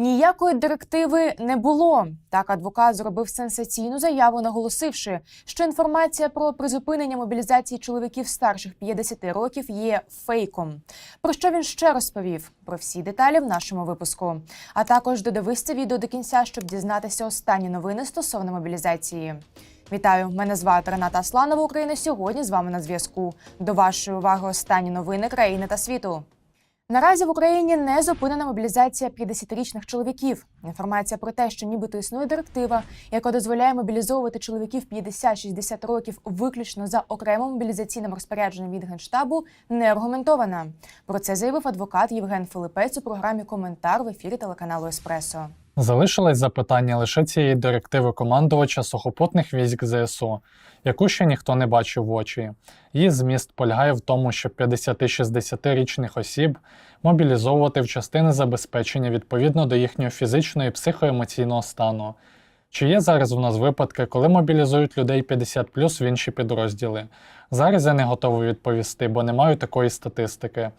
Ніякої директиви не було. Так адвокат зробив сенсаційну заяву, наголосивши, що інформація про призупинення мобілізації чоловіків старших 50 років є фейком. Про що він ще розповів? Про всі деталі в нашому випуску. А також додивись це відео до кінця, щоб дізнатися останні новини стосовно мобілізації. Вітаю! Мене звати Рената Асланова. Україна сьогодні з вами на зв'язку. До вашої уваги останні новини країни та світу. Наразі в Україні не зупинена мобілізація 50-річних чоловіків. Інформація про те, що нібито існує директива, яка дозволяє мобілізовувати чоловіків 50-60 років виключно за окремим мобілізаційним розпорядженням від генштабу, не аргументована. Про це заявив адвокат Євген Филипець у програмі Коментар в ефірі телеканалу Еспресо. Залишилось запитання лише цієї директиви командувача сухопутних військ ЗСУ, яку ще ніхто не бачив в очі. Її зміст полягає в тому, щоб 50-60-річних осіб мобілізовувати в частини забезпечення відповідно до їхнього фізичного і психоемоційного стану. Чи є зараз у нас випадки, коли мобілізують людей 50 плюс в інші підрозділи? Зараз я не готовий відповісти, бо не маю такої статистики.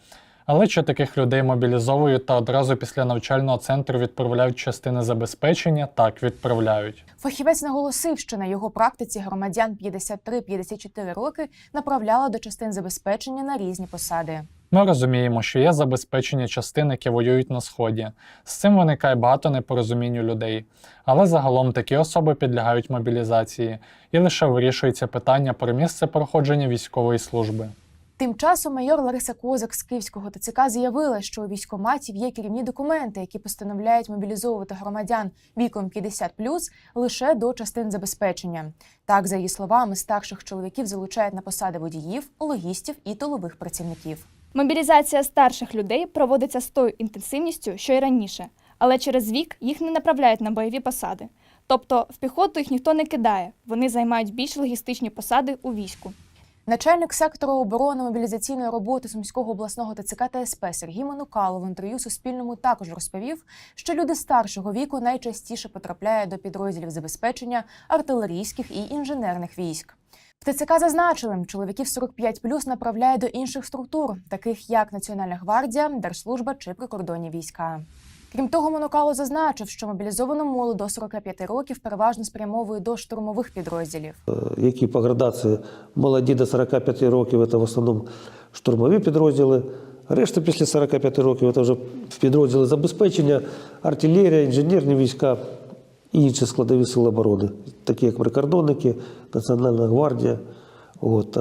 Але чи таких людей мобілізовують та одразу після навчального центру відправляють частини забезпечення? Так, відправляють. Фахівець наголосив, що на його практиці громадян 53-54 роки направляли до частин забезпечення на різні посади. Ми розуміємо, що є забезпечення частин, які воюють на сході. З цим виникає багато непорозумінь у людей. Але загалом такі особи підлягають мобілізації і лише вирішується питання про місце проходження військової служби. Тим часом майор Лариса Козак з Київського ТЦК заявила, що у військкоматів є керівні документи, які постановляють мобілізовувати громадян віком 50 лише до частин забезпечення. Так, за її словами, старших чоловіків залучають на посади водіїв, логістів і тилових працівників. Мобілізація старших людей проводиться з тою інтенсивністю, що й раніше, але через вік їх не направляють на бойові посади. Тобто в піхоту їх ніхто не кидає, вони займають більш логістичні посади у війську. Начальник сектору оборони мобілізаційної роботи Сумського обласного ТЦК та СП Сергій Манукало в інтерв'ю Суспільному також розповів, що люди старшого віку найчастіше потрапляють до підрозділів забезпечення артилерійських і інженерних військ. В ТЦК зазначили, чоловіків 45 направляють до інших структур, таких як Національна гвардія, Держслужба чи прикордонні війська. Крім того, Монокало зазначив, що мобілізовану молоду до 45 років переважно спрямовують до штурмових підрозділів. які по градації молоді до 45 років, це в основному штурмові підрозділи. Решта після 45 років це вже підрозділи забезпечення, артилерія, інженерні війська і інші складові сили оборони, такі як прикордонники, Національна гвардія, от,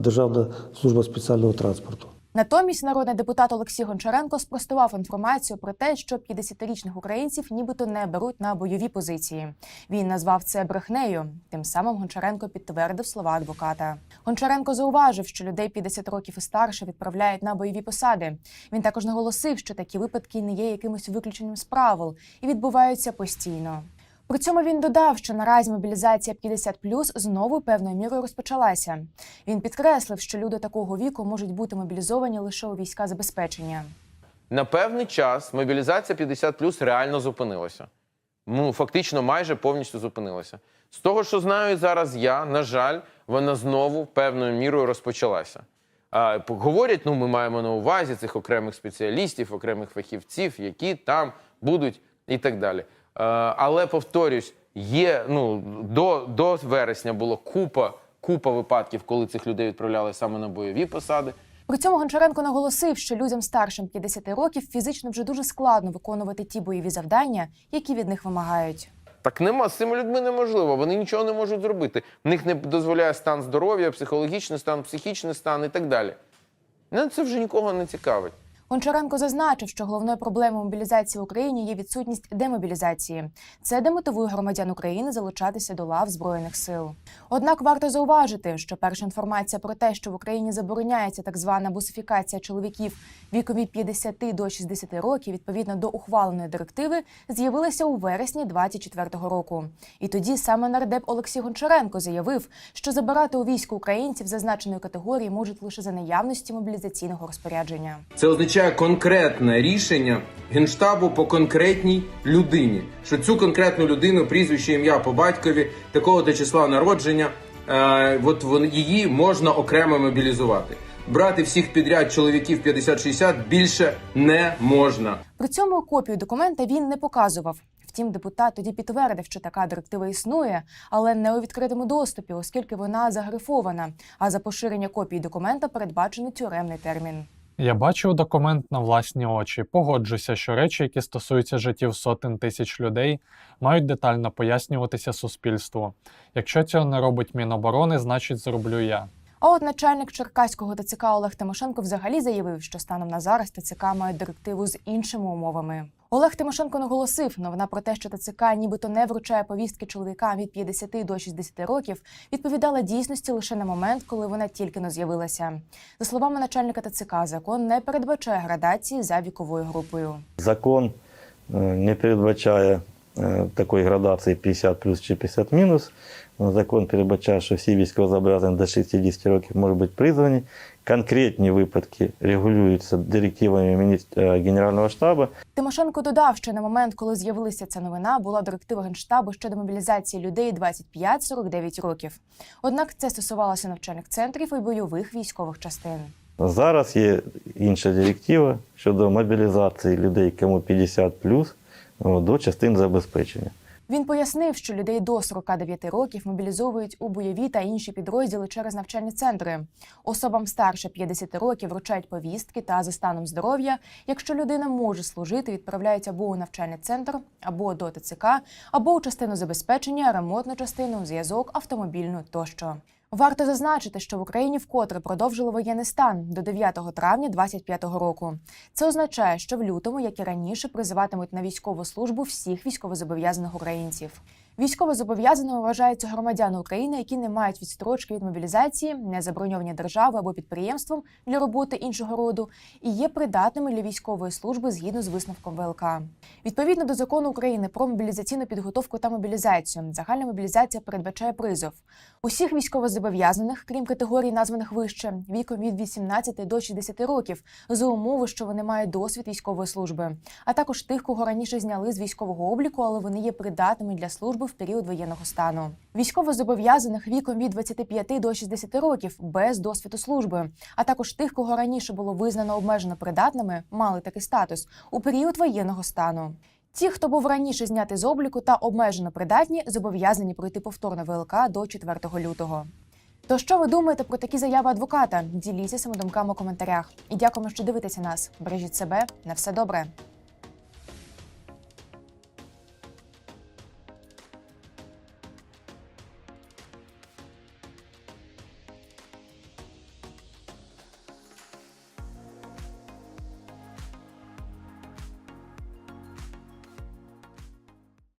Державна служба спеціального транспорту. Натомість народний депутат Олексій Гончаренко спростував інформацію про те, що 50-річних українців нібито не беруть на бойові позиції. Він назвав це брехнею. Тим самим Гончаренко підтвердив слова адвоката. Гончаренко зауважив, що людей 50 років і старше відправляють на бойові посади. Він також наголосив, що такі випадки не є якимось виключенням з правил і відбуваються постійно. При цьому він додав, що наразі мобілізація 50 знову певною мірою розпочалася. Він підкреслив, що люди такого віку можуть бути мобілізовані лише у війська забезпечення. На певний час мобілізація 50 реально зупинилася. Ну, фактично, майже повністю зупинилася. З того, що знаю зараз я, на жаль, вона знову певною мірою розпочалася. А, говорять, ну ми маємо на увазі цих окремих спеціалістів, окремих фахівців, які там будуть і так далі. А, але повторюсь, є ну до, до вересня було купа, купа випадків, коли цих людей відправляли саме на бойові посади. При цьому Гончаренко наголосив, що людям старшим 50 років фізично вже дуже складно виконувати ті бойові завдання, які від них вимагають. Так нема з цими людьми неможливо. Вони нічого не можуть зробити. В них не дозволяє стан здоров'я, психологічний стан, психічний стан і так далі. Ну, це вже нікого не цікавить. Гончаренко зазначив, що головною проблемою мобілізації в Україні є відсутність демобілізації. Це демотивує громадян України залучатися до лав збройних сил. Однак варто зауважити, що перша інформація про те, що в Україні забороняється так звана бусифікація чоловіків віком від 50 до 60 років, відповідно до ухваленої директиви, з'явилася у вересні 2024 року. І тоді саме нардеп Олексій Гончаренко заявив, що забирати у військо українців зазначеної категорії можуть лише за наявності мобілізаційного розпорядження. Це означає конкретне рішення генштабу по конкретній людині. Що цю конкретну людину, прізвище, ім'я по батькові, такого до числа народження, е, от її можна окремо мобілізувати. брати всіх підряд чоловіків 50-60 більше не можна. При цьому копію документа він не показував. Втім, депутат тоді підтвердив, що така директива існує, але не у відкритому доступі, оскільки вона загрифована. А за поширення копії документа передбачено тюремний термін. Я бачив документ на власні очі. Погоджуся, що речі, які стосуються життів сотень тисяч людей, мають детально пояснюватися суспільству. Якщо цього не робить Міноборони, значить зроблю я. А от начальник Черкаського ТЦК Олег Тимошенко взагалі заявив, що станом на зараз ТЦК має директиву з іншими умовами. Олег Тимошенко наголосив, новина про те, що ТЦК нібито не вручає повістки чоловікам від 50 до 60 років, відповідала дійсності лише на момент, коли вона тільки но з'явилася. За словами начальника ТЦК, закон не передбачає градації за віковою групою. Закон е, не передбачає такої градації 50 плюс чи 50 мінус. Закон передбачає, що всі військовозобов'язані до 60 років можуть бути призвані. Конкретні випадки регулюються директивами е, Генерального штабу. Тимошенко додав, що на момент, коли з'явилася ця новина, була директива генштабу щодо мобілізації людей 25-49 років. Однак це стосувалося навчальних центрів і бойових військових частин. Зараз є інша директива щодо мобілізації людей, кому 50 плюс, о, до частин забезпечення. Він пояснив, що людей до 49 років мобілізовують у бойові та інші підрозділи через навчальні центри. Особам старше 50 років вручають повістки та за станом здоров'я. Якщо людина може служити, відправляють або у навчальний центр, або до ТЦК, або у частину забезпечення, ремонтну частину, зв'язок, автомобільну тощо. Варто зазначити, що в Україні вкотре продовжили воєнний стан до 9 травня 2025 року. Це означає, що в лютому, як і раніше, призиватимуть на військову службу всіх військовозобов'язаних українців. Військовозобов'язаними вважаються громадяни України, які не мають відстрочки від мобілізації, не заброньовані державою або підприємством для роботи іншого роду і є придатними для військової служби згідно з висновком ВЛК. Відповідно до закону України про мобілізаційну підготовку та мобілізацію, загальна мобілізація передбачає призов усіх військовозобов'язаних, крім категорій, названих вище, віком від 18 до 60 років, за умови, що вони мають досвід військової служби, а також тих, кого раніше зняли з військового обліку, але вони є придатними для служби в період воєнного стану. Військовозобов'язаних віком від 25 до 60 років без досвіду служби, а також тих, кого раніше було визнано обмежено придатними, мали такий статус у період воєнного стану. Ті, хто був раніше знятий з обліку та обмежено придатні, зобов'язані пройти повторне ВЛК до 4 лютого. То що ви думаєте про такі заяви адвоката? Діліться своїми думками у коментарях. І дякуємо, що дивитеся нас. Бережіть себе на все добре.